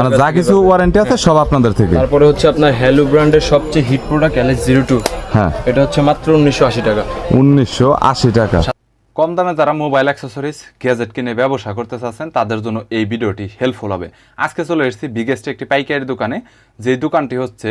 মানে যা কিছু ওয়ারেন্টি আছে সব আপনাদের থেকে। তারপরে হচ্ছে আপনার হ্যালো ব্র্যান্ডের সবচেয়ে hit product LS zero two হ্যাঁ। এটা হচ্ছে মাত্র উনিশশো আশি টাকা। উনিশশো আশি টাকা। কম দামে যারা মোবাইল অ্যাক্সেসরিজ গ্যাজেট কিনে ব্যবসা করতে চাচ্ছেন তাদের জন্য এই ভিডিওটি হেল্পফুল হবে। আজকে চলে এসেছি বিগেস্ট একটি পাইকারি দোকানে। যে দোকানটি হচ্ছে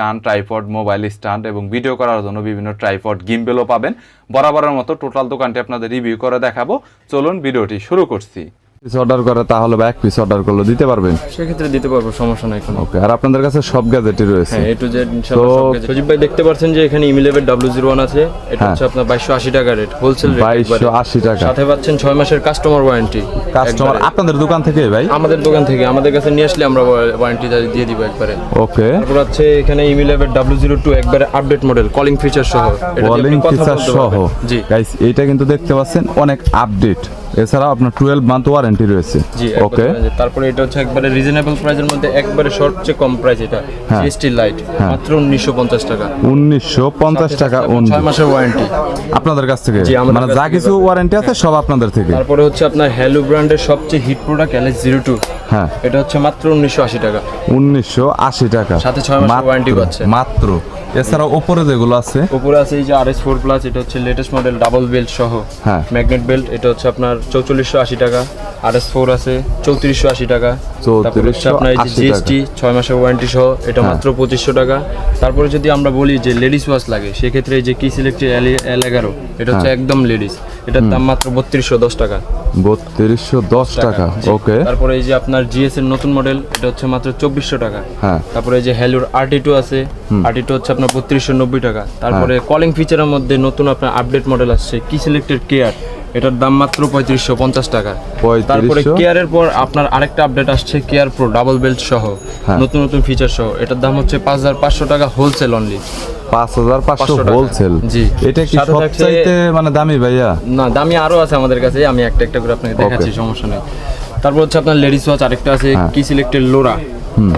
stand, tripod, mobile stand এবং ভিডিও করার জন্য বিভিন্ন ট্রাইপড, গিম্বেলও পাবেন। বরাবরের মতো টোটাল দোকানটি আপনাদের রিভিউ করে দেখাবো। চলুন ভিডিওটি শুরু করছি। পিস অর্ডার করে তাহলে বা এক পিস অর্ডার করলে দিতে পারবেন? সেক্ষেত্রে দিতে পারব সমস্যা নাই কোনো। ওকে আর আপনাদের কাছে সব গ্যাজেটই রয়েছে। হ্যাঁ এ টু জেড তো- সজীব ভাই দেখতে পাচ্ছেন যে এখানে ইমিলেভের ডাব্লিউ জিরো ওয়ান আছে। এটা হ্যাঁ। হচ্ছে আপনার বাইশশো আশি টাকা রেট হোলসেল রেট বাইশশো আশি টাকা। সাথে পাচ্ছেন ছয় মাসের কাস্টমার ওয়ারেন্টি কাস্টমার আপনাদের দোকান থেকে ভাই? আমাদের দোকান থেকে আমাদের কাছে নিয়ে আসলে আমরা ওয়ারেন্টি দিয়ে দিব একবারে। ওকে তারপর হচ্ছে এখানে ইমিলেভের ডাব্লিউ জিরো টু একবারে আপডেট মডেল কলিং ফিচার সহ। কলিং কথা ফিচার বলতে সহ। জি। গাইস এটা কিন্তু দেখতে পাচ্ছেন অনেক আপডেট এছাড়াও আপনার টুয়েলভ মান্থ ওয়ারেন্টি রয়েছে। জি ওকে তারপরে এটা হচ্ছে একবারে রিজনেবল প্রাইসের মধ্যে একবারে সবচেয়ে কম প্রাইস এটা। হ্যাঁ। জিএসটি লাইট মাত্র উনিশশো পঞ্চাশ টাকা। উনিশশো পঞ্চাশ টাকা ছয় মাসের ওয়ারেন্টি আপনাদের কাছ থেকে? মানে যা কিছু ওয়ারেন্টি আছে সব আপনাদের থেকে। তারপরে হচ্ছে আপনার হ্যালো ব্র্যান্ডের সবচেয়ে hit product LS zero two হ্যাঁ। এটা হচ্ছে মাত্র উনিশশো আশি টাকা। উনিশশো আশি টাকা। সাথে ছয় মাসের ওয়ারেন্টি পাচ্ছেন। মাত্র। এছাড়াও উপরে যেগুলো আছে? উপরে আছে এই যে আর এস ফোর প্লাস এটা হচ্ছে লেটেস্ট মডেল ডাবল বেল্ট সহ। হ্যাঁ। ম্যাগনেট বেল্ট এটা হচ্ছে আপনার চৌচল্লিশশো আশি টাকা। আর এস ফোর আছে চৌত্রিশশো আশি টাকা। তারপর হচ্ছে আপনার এই যে জিএসটি ছয় মাসের ওয়ারেন্টি সহ এটা হ্যাঁ। মাত্র পঁচিশশো টাকা। তারপরে যদি আমরা বলি যে লেডিস ওয়াচ লাগে সেক্ষেত্রে এই যে কি সিলেক্টেড এল এগারো এটা হচ্ছে হ্যাঁ। একদম লেডিস এটার দাম মাত্র বত্রিশশো দশ টাকা। বত্রিশশো দশ টাকা। ওকে তারপরে এই যে আপনার জিএস এর নতুন মডেল এটা হচ্ছে মাত্র চব্বিশশো টাকা। হ্যাঁ। তারপরে এই যে হ্যালোর আরটি টু আছে। আরটি টু হচ্ছে আপনার বত্রিশশো নব্বই টাকা। তারপরে হ্যাঁ। কলিং ফিচারের মধ্যে নতুন আপনার আপডেট মডেল আসছে কি সিলেক্টেড কেয়ার এটার দাম মাত্র পঁয়ত্রিশশো পঞ্চাশ টাকা। তারপরে কেয়ারের পর আপনার আরেকটা আপডেট আসছে কেয়ার প্রো ডাবল বেল্ট সহ। হ্যাঁ। নতুন নতুন ফিচার সহ। এটার দাম হচ্ছে পাঁচ হাজার পাঁচশো টাকা হোলসেল অনলি পাঁচ হাজার পাঁচশো। হোলসেল জি। এটা কি সবচাইতে মানে দামি ভাইয়া? না দামি আরও আছে আমাদের কাছে আমি একটা একটা করে আপনাকে দেখাচ্ছি সমস্যা নেই। তারপর হচ্ছে আপনার লেডিস ওয়াচ আরেকটা আছে হ্যাঁ। কি সিলেক্টেড লোরা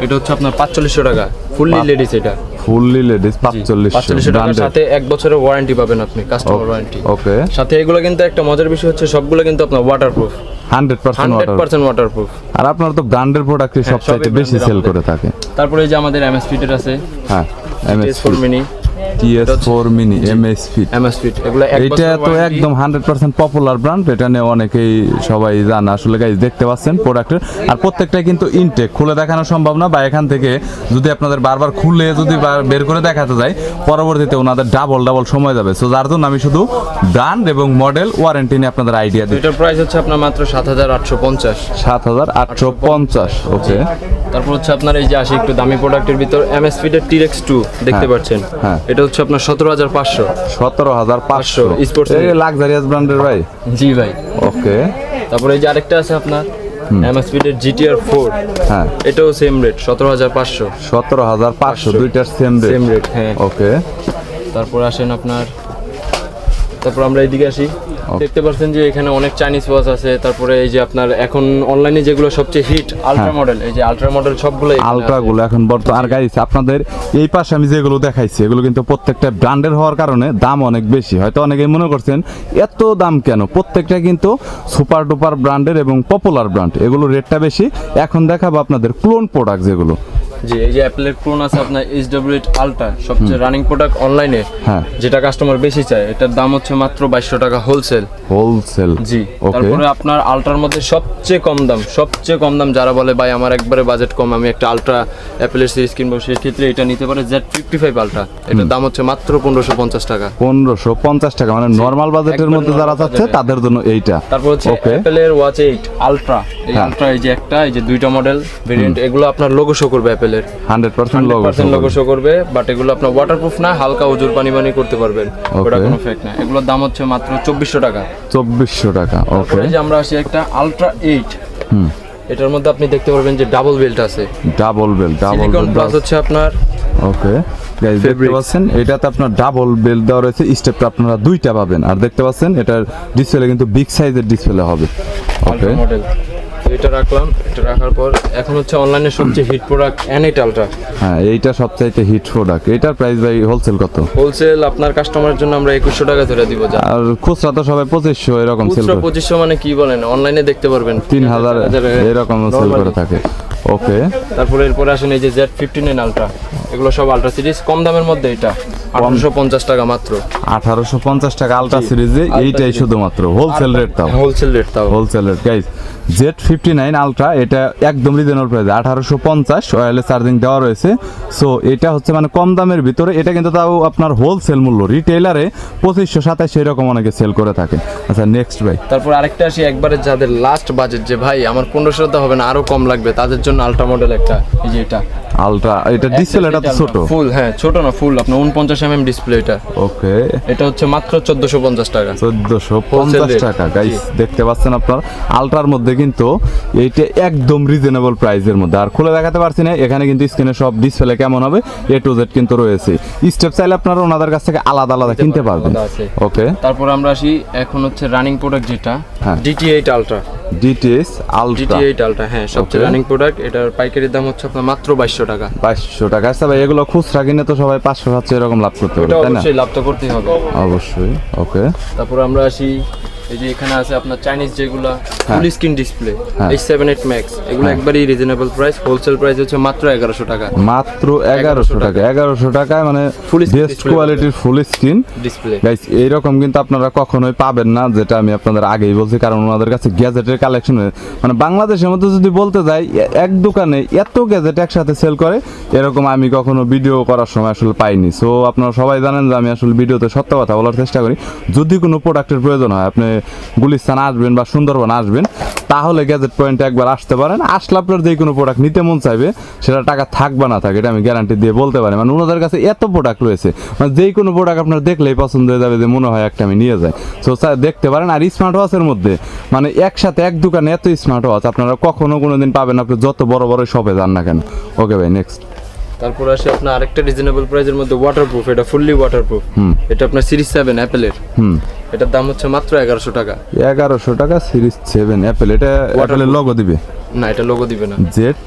এটা হচ্ছে আপনার পাঁচচল্লিশশো টাকা। ফুললি লেডিস এটা। ফুললি লেডিস পাঁচচল্লিশশো পাঁচচল্লিশশো টাকার সাথে এক বছরের ওয়ারেন্টি পাবেন আপনি কাস্টমার ওয়ারেন্টি ওকে সাথে এগুলো কিন্তু একটা মজার বিষয় হচ্ছে সবগুলো কিন্তু আপনার waterproof hundred percent hundred water percent waterproof আর আপনারা তো ব্র্যান্ডের প্রোডাক্টই সবচাইতে সবই বেশি সেল করে থাকে। তারপরে এই যে আমাদের এমএসপি আছে। হ্যাঁ MS TS four mini TS four mini MS fit MS fit এগুলো এক তো একদম হান্ড্রেড পার্সেন্ট পপুলার ব্র্যান্ড এটা নিয়ে অনেকেই সবাই জানে। আসলে গাইজ দেখতে পাচ্ছেন প্রোডাক্টের আর প্রত্যেকটাই কিন্তু ইনটেক খুলে দেখানো সম্ভব না। বা এখান থেকে যদি আপনাদের বারবার খুলে যদি বের করে দেখাতে যায় পরবর্তীতে ওনাদের ডাবল ডাবল সময় যাবে। সো যার জন্য আমি শুধু ব্র্যান্ড এবং মডেল ওয়ারেন্টি নিয়ে আপনাদের আইডিয়া দিই এটার প্রাইস হচ্ছে আপনার মাত্র সাত হাজার আটশো পঞ্চাশ। সাত হাজার আটশো পঞ্চাশ ওকে তারপর হচ্ছে আপনার এই যে আসে একটু দামি প্রোডাক্টের ভিতর এমএস ফিটের টিরেক্স টু দেখতে পাচ্ছেন? হ্যাঁ। এটা হচ্ছে আপনার সতেরো হাজার পাঁচশো। সতেরো হাজার পাঁচশো। 500, sports লাক্সারিয়াস ব্র্যান্ডের ভাই। জি ভাই। ওকে তারপরে এই যে আরেকটা আছে আপনার এমএস ফিটের জিটিআর ফোর হ্যাঁ। এটাও সেম রেট সতেরো হাজার পাঁচশো। সতেরো হাজার পাঁচশো দুইটার সেম সেম রেট রেট হ্যাঁ। ওকে তারপর আসেন আপনার তারপর আমরা এদিকে আসি। দেখতে পাচ্ছেন যে এখানে অনেক চাইনিজ ওয়াচ আছে তারপরে এই যে আপনার এখন অনলাইনে যেগুলো সবচেয়ে হিট আলট্রা মডেল এই যে আলট্রা মডেল সবগুলো আলট্রা গুলো এখন বর্তমান আর গাইস আপনাদের এই পাশে আমি যেগুলো দেখাইছি এগুলো কিন্তু প্রত্যেকটা ব্র্যান্ডের হওয়ার কারণে দাম অনেক বেশি। হয়তো অনেকেই মনে করছেন এত দাম কেন? প্রত্যেকটা কিন্তু সুপার ডুপার ব্র্যান্ডের এবং পপুলার ব্র্যান্ড এগুলো রেটটা বেশি। এখন দেখাবো আপনাদের ক্লোন প্রোডাক্ট যেগুলো। জি এই যে অ্যাপেলের আছে আপনার এইচ ডাব্লিউ এইট আলট্রা সবচেয়ে রানিং প্রোডাক্ট অনলাইনে হ্যাঁ। যেটা কাস্টমার বেশি চায় এটার দাম হচ্ছে মাত্র বাইশশো টাকা হোলসেল হোলসেল জি তারপরে আপনার আলট্রার মধ্যে সবচেয়ে কম দাম সবচেয়ে কম দাম যারা বলে ভাই আমার একবারে বাজেট কম আমি একটা আলট্রা অ্যাপেলের সিরিজ কিনবো সেই ক্ষেত্রে এটা নিতে পারে জেড ফিফটি ফাইভ আলট্রা এটার দাম হচ্ছে মাত্র পনেরোশো পঞ্চাশ টাকা। পনেরোশো পঞ্চাশ টাকা মানে নর্মাল বাজেটের মধ্যে যারা চাচ্ছে তাদের জন্য এইটা। তারপর হচ্ছে অ্যাপেলের ওয়াচ এইট আলট্রা এই হ্যাঁ। আলট্রা এই যে একটা এই যে দুইটা মডেল ভেরিয়েন্ট এগুলো আপনার লোগো শো করবে অ্যাপেলের হান্ড্রেড পার্সেন্ট লোক পার্সেন্ট লোগো শো করবে বাট এগুলো আপনার ওয়াটারপ্রুফ না হালকা পানি পানি করতে পারবেন। ওটা কোনো ফেক না। এগুলোর দাম হচ্ছে মাত্র চব্বিশশো টাকা। চব্বিশশো টাকা ওকে তারপরে যে আমরা আসি একটা আলট্রা এইট এটার মধ্যে আপনি দেখতে পারবেন যে ডাবল বেল্ট আছে। Double bell double silicone bell plus হচ্ছে আপনার ওকে গাইস দেখতে পাচ্ছেন এটাতে আপনার ডাবল বেল দেওয়া রয়েছে স্টেপটা আপনারা দুইটা পাবেন। আর দেখতে পাচ্ছেন এটার ডিসপ্লে কিন্তু বিগ সাইজের ডিসপ্লে হবে। ওকে মডেল এটা রাখলাম এটা রাখার পর এখন হচ্ছে অনলাইনে সবচেয়ে হিট প্রোডাক্ট আলট্রা হ্যাঁ এইটা সবচাইতে হিট প্রোডাক্ট এটার প্রাইস ভাই হোলসেল কত? হোলসেল আপনার কাস্টমারের জন্য আমরা একুশশো টাকা ধরে দিব যা। আর খুচরা তো সবাই পঁচিশশো এরকম সেল করে। পঁচিশশো মানে কি বলেন? অনলাইনে দেখতে পারবেন। তিন হাজার এরকম সেল করে থাকে। ওকে তারপরে এরপরে আসেন এই যে জেড ফিফটি নাইন আলট্রা এগুলো সব আলট্রা সিরিজ কম দামের মধ্যে এটা। আঠারোশো পঞ্চাশ টাকা মাত্র। আঠারোশো পঞ্চাশ টাকা আলট্রা সিরিজে এইটাই শুধুমাত্র। হোলসেল রেট তাও হোলসেল রেট তাও wholesale rate guys Z fifty nine ultra এটা একদম রিজনেবল প্রাইস আঠারোশো পঞ্চাশ ওয়ারলেস চার্জিং দেওয়া রয়েছে। সো এটা হচ্ছে মানে কম দামের ভিতরে, এটা কিন্তু তাও আপনার হোলসেল মূল্য। রিটেলারে পঁচিশশো সাতাশ এরকম অনেকে সেল করে থাকে। আচ্ছা নেক্সট ভাই। তারপর আরেকটা আসি, একবারে যাদের লাস্ট বাজেট যে ভাই, আমার পনেরোশো হবে না আরও কম লাগবে, তাদের জন্য আলট্রা মডেল একটা, এই যে এটা। আলট্রা এটা ডিসপ্লেটা তো ছোট। ফুল হ্যাঁ ছোট না ফুল আপনার উনপঞ্চাশ এমএম ডিসপ্লে এটা। ওকে। এটা হচ্ছে মাত্র চোদ্দশো পঞ্চাশ টাকা। চোদ্দশো পঞ্চাশ rate, টাকা গাইস দেখতে পাচ্ছেন আপনার? আলট্রার মধ্যে কিন্তু এইটা একদম রিজনেবল প্রাইসের মধ্যে। আর খুলে দেখাতে পারছি না এখানে কিন্তু স্ক্রিনে সব ডিসপ্লে কেমন হবে এ টু জেড কিন্তু রয়েছে। স্টেপ চাইলে আপনারা ওনাদের কাছ থেকে আলাদা আলাদা কিনতে পারবেন। ওকে তারপর আমরা আসি এখন হচ্ছে রানিং প্রোডাক্ট যেটা হ্যাঁ। DT eight ultra DTS ultra DT eight ultra হ্যাঁ সবচেয়ে রানিং প্রোডাক্ট এটার পাইকারি দাম হচ্ছে আপনার মাত্র বাইশশো টাকা। বাইশশো টাকা। আচ্ছা ভাই এগুলো খুচরা কিনে তো সবাই পাঁচশো সাতশো এরকম লাভ করতে পারে তাই না? অবশ্যই লাভ তো করতেই হবে। অবশ্যই ওকে তারপর আমরা আসি এই যে এখানে আছে আপনার চাইনিজ যেগুলো। Full screen display. H seven eight max এগুলো হ্যাঁ। একবারই রিজনেবল প্রাইস হোলসেল প্রাইস হচ্ছে মাত্র এগারোশো টাকা। মাত্র এগারোশো টাকা। এগারোশো টাকায় মানে screen বেস্ট কোয়ালিটির ফুল স্ক্রিন ডিসপ্লে গাইস এইরকম কিন্তু আপনারা কখনোই পাবেন না যেটা আমি আপনাদের আগেই বলছি কারণ ওনাদের কাছে গ্যাজেটের কালেকশন মানে বাংলাদেশের মধ্যে যদি বলতে যাই এক দোকানে এত গ্যাজেট একসাথে সেল করে এরকম আমি কখনো ভিডিও করার সময় আসলে পাইনি। সো আপনারা সবাই জানেন যে আমি আসলে ভিডিওতে সত্য কথা বলার চেষ্টা করি। যদি কোনো প্রোডাক্টের প্রয়োজন হয় আপনি গুলিস্তান আসবেন বা সুন্দরবন আসবেন, তাহলে গ্যাজেট পয়েন্টে একবার আসতে পারেন। আসলে আপনার যে কোনো প্রোডাক্ট নিতে মন চাইবে, সেটা টাকা থাক বা না থাকে, এটা আমি গ্যারান্টি দিয়ে বলতে পারি। মানে ওনাদের কাছে এত প্রোডাক্ট রয়েছে মানে যে কোনো প্রোডাক্ট আপনার দেখলেই পছন্দ হয়ে যাবে যে মনে হয় একটা আমি নিয়ে যাই। সো স্যার দেখতে পারেন, আর স্মার্ট ওয়াচের মধ্যে মানে একসাথে এক দোকানে এত স্মার্ট ওয়াচ আপনারা কখনো কোনো দিন পাবেন আপনি যত বড় বড় শপে যান না কেন। ওকে ভাই নেক্সট তারপর আসে আপনার আরেকটা রিজনেবল প্রাইসের মধ্যে ওয়াটারপ্রুফ এটা ফুললি ওয়াটারপ্রুফ এটা আপনার সিরিজ সেভেন অ্যাপেলের হুম। এটার দাম হচ্ছে মাত্র এগারোশো টাকা। এগারোশো টাকা সিরিজ সেভেন অ্যাপেল এটা অ্যাপেলের লগো দিবে? না এটা লোগো দিবে না। Z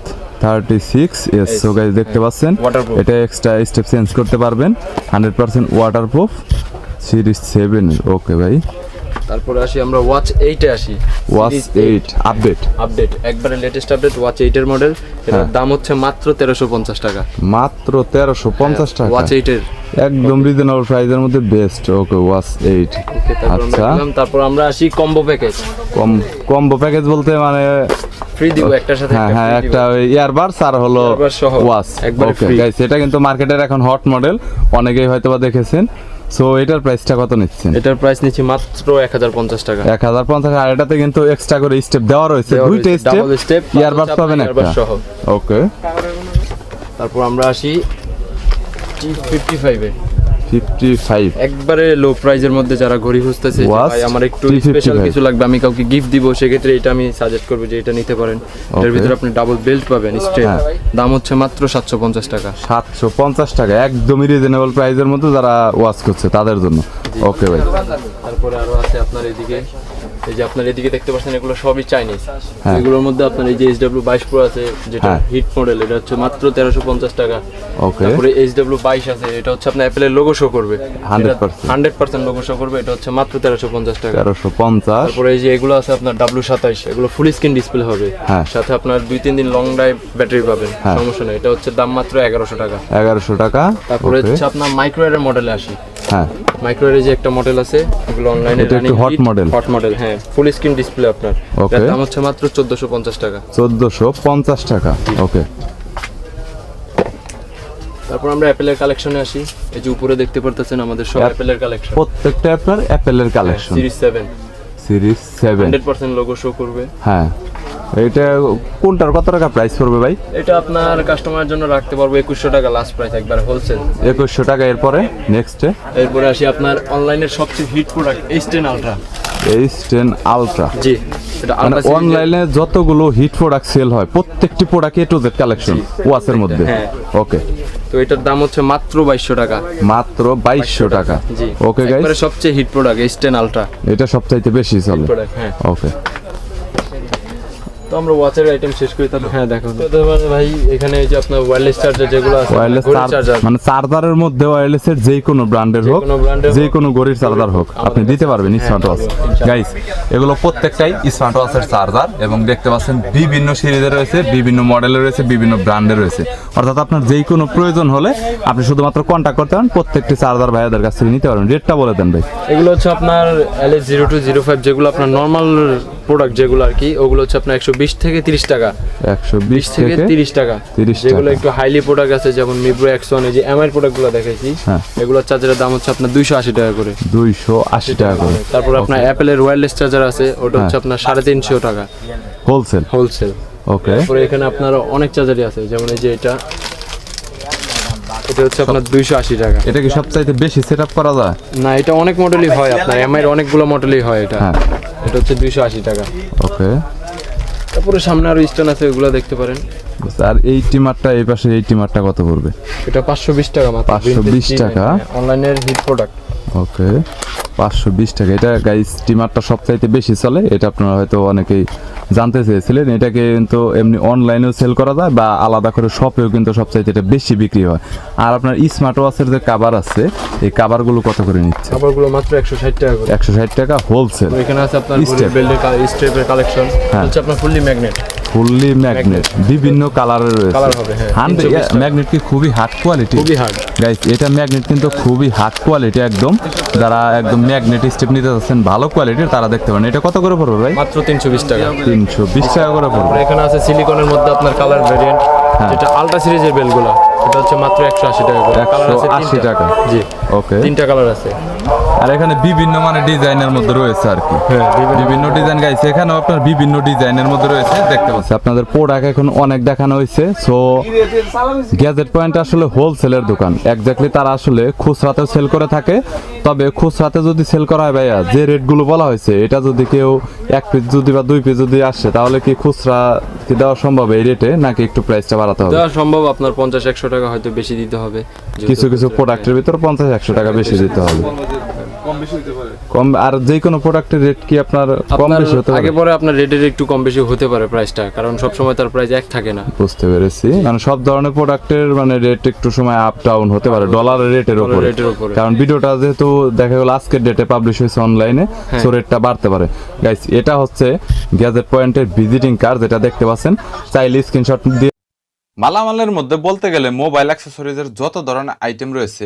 thirty six S so guys দেখতে পাচ্ছেন. এটা এক্সট্রা স্টেপ চেঞ্জ করতে পারবেন। Hundred percent waterproof series seven okay ভাই। তারপরে আসি আমরা ওয়াচ এইটে আসি। ওয়াচ এইট আপডেট আপডেট একবারে লেটেস্ট আপডেট ওয়াচ এইটের মডেল এটার হ্যাঁ। দাম হচ্ছে মাত্র তেরোশো পঞ্চাশ টাকা। মাত্র তেরোশো পঞ্চাশ টাকা। ওয়াচ এইটের একদম রিজনেবল প্রাইসের মধ্যে বেস্ট ওকে ওয়াচ এইট আচ্ছা। তারপর আমরা আসি কম্বো প্যাকেজ কম কম্বো প্যাকেজ বলতে মানে ফ্রি দিব একটার সাথে হ্যাঁ হ্যাঁ একটা দিব। ইয়ারবাডস আর হলো ওয়াচ একবারে ওকে গাইস এটা কিন্তু মার্কেটের এখন হট মডেল অনেকেই হয়তোবা দেখেছেন। সো এটার প্রাইসটা কত নিচ্ছেন? এটার প্রাইস নিচ্ছি মাত্র 1050 টাকা। 1050 আর এটাতে কিন্তু এক্সট্রা করে স্টেপ দেওয়া রয়েছে। দুইটা স্টেপ ডাবল স্টেপ ইয়ারবাস পাবেন একটা। ওকে তারপর আমরা আসি টি 55 এ 55 একবারে লো প্রাইজের মধ্যে যারা ঘড়ি খুঁজতেছে ভাই আমার একটু স্পেশাল কিছু লাগবে আমি কাউকে গিফট দিব সেক্ষেত্রে এটা আমি সাজেস্ট করব যে এটা নিতে পারেন। এর ভিতরে আপনি ডাবল বেল্ট পাবেন স্টেট দাম হচ্ছে মাত্র 750 টাকা। 750 টাকা একদমই রিজনেবল প্রাইজের মধ্যে যারা ওয়াচ করছে তাদের জন্য। ওকে ভাই। তারপরে আরও আছে আপনার এদিকে। এই যে আপনার এদিকে দেখতে পাচ্ছেন এগুলো সবই চাইনিজ হ্যাঁ। এগুলোর মধ্যে আপনার এই যে এইচ ডাব্লিউ বাইশ প্রো আছে যেটা হ্যাঁ। হিট মডেল এটা হচ্ছে মাত্র তেরোশো পঞ্চাশ টাকা। তারপরে এইচ ডাব্লিউ বাইশ আছে এটা হচ্ছে আপনার অ্যাপেলের লোগো শো করবে। Hundred percent. লোগো শো করবে এটা হচ্ছে মাত্র তেরোশো পঞ্চাশ টাকা। তেরোশো পঞ্চাশ। তারপরে এই যে এগুলো আছে আপনার ডাব্লু সাতাইশ এগুলো ফুল স্ক্রিন ডিসপ্লে হবে। হ্যাঁ। সাথে আপনার দুই তিন দিন লং ড্রাইভ ব্যাটারি পাবেন হ্যাঁ। সমস্যা নেই। এটা হচ্ছে দাম মাত্র এগারোশো টাকা। এগারোশো টাকা। তারপরে হচ্ছে আপনার মাইক্রোয়ারের মডেলে আসি। হ্যাঁ। মাইক্রোওয়েভের যে একটা মডেল আছে এগুলো অনলাইনে এটা একটু hot model। হট মডেল হ্যাঁ ফুল স্ক্রিন ডিসপ্লে আপনার. এটার দাম হচ্ছে মাত্র 1450 টাকা। চোদ্দোশো পঞ্চাশ টাকা ওকে তারপর আমরা অ্যাপেলের কালেকশনে আসি। এই যে উপরে দেখতে পারতেছেন আমাদের সব অ্যাপেলের কালেকশন প্রত্যেকটা আপনার অ্যাপেলের collection series 7 series seven 100% logo show করবে। হ্যাঁ। এটা কোনটার কত টাকা প্রাইস পড়বে ভাই? এটা আপনার কাস্টমারের জন্য রাখতে পারব 2100 টাকা লাস্ট প্রাইস একবার হোলসেল একুশশো টাকা এরপরে নেক্সটে এরপরে আসি আপনার অনলাইনের সবচেয়ে hit product H ten ultra H ten ultra G এটা মানে অনলাইনে যতগুলো হিট প্রোডাক্ট সেল হয় প্রত্যেকটি product A to Z collection ওয়াচের মধ্যে। হ্যাঁ। ওকে তো এটার দাম হচ্ছে মাত্র বাইশশো টাকা। মাত্র বাইশশো টাকা। ওকে গাইস সবচেয়ে hit product H ten ultra এটা সবচাইতে বেশি চলে। হ্যাঁ। ওকে আমরা ওয়াচের আইটেম শেষ করি তাহলে হ্যাঁ দেখো। মানে ভাই এখানে এই যে আপনার ওয়্যারলেস চার্জার যেগুলো আছে ওয়্যারলেস চার্জার মানে চার্জারের মধ্যে ওয়্যারলেস এর যে কোনো ব্র্যান্ডের হোক যে কোনো গড়ির চার্জার হোক আপনি দিতে পারবেন স্মার্ট ওয়াচ গাইস এগুলো প্রত্যেকটাই স্মার্ট ওয়াচের চার্জার এবং দেখতে পাচ্ছেন বিভিন্ন সিরিজের রয়েছে বিভিন্ন মডেলের রয়েছে বিভিন্ন ব্র্যান্ডের রয়েছে। অর্থাৎ আপনার যেই কোনো প্রয়োজন হলে আপনি শুধুমাত্র কন্ট্যাক্ট করতে পারেন প্রত্যেকটি চার্জার ভাইয়াদের কাছ থেকে নিতে পারবেন। রেটটা বলে দেন ভাই। এগুলো হচ্ছে আপনার LS zero two zero five যেগুলো আপনার নর্মাল প্রোডাক্ট যেগুলো আর কি ওগুলো হচ্ছে আপনার একশো বিশ থেকে তিরিশ টাকা। একশো বিশ থেকে তিরিশ টাকা। যেগুলো একটু হাইলি প্রোডাক্ট আছে যেমন মিব্রো এক্সন এই যে এমআই প্রোডাক্টগুলো দেখাইছি হ্যাঁ। এগুলোর চার্জারের দাম হচ্ছে আপনার দুইশো আশি টাকা করে। দুইশো আশি টাকা করে। তারপর আপনার অ্যাপেলের ওয়্যারলেস চার্জার আছে ওটা হচ্ছে হ্যাঁ। আপনার সাড়ে তিনশো টাকা। হোলসেল হোলসেল ওকে তারপরে এখানে আপনার অনেক চার্জারই আছে যেমন এই যে এটা। এটা হচ্ছে আপনার দুইশো আশি টাকা। এটা কি সবচাইতে বেশি সেট আপ করা যায়? না এটা অনেক মডেলই হয় আপনার এমআই এর অনেকগুলো মডেলই হয় এটা। হ্যাঁ। এটা হচ্ছে দুইশো আশি টাকা। ওকে। তারপরে সামনে আরও স্ট্যান্ড আছে ওগুলো দেখতে পারেন। আর এই টিমারটা এই পাশে এই টিমারটা কত পড়বে? এটা পাঁচশো বিশ টাকা মাত্র। 520 টাকা? অনলাইনের হিট প্রোডাক্ট ওকে। পাঁচশো বিশ টাকা। এটা গাইস টিমারটা সবচাইতে বেশি চলে। এটা আপনারা হয়তো অনেকেই জানতে চেয়েছিলেন এটাকে কিন্তু এমনি অনলাইনেও সেল করা যায় বা আলাদা করে শপেও কিন্তু সবচাইতে এটা বেশি বিক্রি হয়। আর আপনার স্মার্ট ওয়াচের যে কাভার আছে এই কাভারগুলো কত করে নিচ্ছে? কাবারগুলো মাত্র একশো ষাট টাকা একশো ষাট টাকা হোলসেল এখানে আছে আপনার. বেল্টের স্টেপের কালেকশন। হচ্ছে আপনার ফুললি ম্যাগনেট ফুললি ম্যাগনেট বিভিন্ন কালারের রয়েছে. Colour হবে। হান্ড্রেড 320 টাকা। ম্যাগনেট কি খুবই হার্ড কোয়ালিটি খুবই হার্ড গাইস এটা ম্যাগনেট কিন্তু খুবই হার্ড কোয়ালিটি একদম। যারা একদম ম্যাগনেট স্টেপ নিতে যাচ্ছেন ভালো কোয়ালিটির তারা দেখতে পারেন। এটা কত করে পড়বে ভাই? মাত্র তিনশো বিশ টাকা। তিনশো বিশ টাকা করে পড়বে। এখানে আছে সিলিকনের মধ্যে আপনার কালার ভেরিয়েন্ট। যেটা আলট্রা সিরিজের বেলগুলো এটা হচ্ছে মাত্র একশো আশি টাকা করে। কালার আছে 180 তিনটা। টাকা। জি। ওকে তিনটা কালার আছে। আর এখানে বিভিন্ন মানে ডিজাইনের মধ্যে রয়েছে আর কি। হ্যাঁ বিভিন্ন ডিজাইন গাইছে। এখানেও আপনার বিভিন্ন ডিজাইনের মধ্যে রয়েছে দেখতে পাচ্ছি আপনাদের প্রোডাক্ট এখন অনেক দেখানো হয়েছে। সো গ্যাজেট পয়েন্ট আসলে হোলসেলের দোকান। এক্স্যাক্টলি তারা আসলে খুচরাতে সেল করে থাকে। তবে খুচরাতে যদি সেল করা হয় ভাইয়া যে রেটগুলো বলা হয়েছে এটা যদি কেউ এক পিস যদি বা দুই পিস যদি আসে তাহলে কি খুচরা কি দেওয়া সম্ভব এই রেটে নাকি একটু প্রাইসটা বাড়াতে হবে? দেওয়া সম্ভব আপনার পঞ্চাশ একশো টাকা হয়তো বেশি দিতে হবে। কিছু কিছু প্রোডাক্টের ভিতর পঞ্চাশ একশো টাকা বেশি দিতে হবে। কম আর যে কোনো প্রোডাক্টের রেট কি আপনার কম বেশি হতে পারে? আগে পরে আপনার রেটের একটু কম বেশি হতে পারে প্রাইসটা কারণ সব সময় তার প্রাইস এক থাকে না। বুঝতে পেরেছি। মানে সব ধরনের প্রোডাক্টের মানে রেট একটু সময় আপ ডাউন হতে পারে ডলারের রেটের উপরে। কারণ ভিডিওটা যেহেতু দেখা গেল আজকের ডেটে পাবলিশ হয়েছে অনলাইনে। সো রেটটা বাড়তে পারে। গাইস এটা হচ্ছে গ্যাজেট পয়েন্টের ভিজিটিং কার্ড যেটা দেখতে পাচ্ছেন। চাইলে স্ক্রিনশট দিয়ে মালামালের মধ্যে বলতে গেলে মোবাইল অ্যাক্সেসরিজের যত ধরনের আইটেম রয়েছে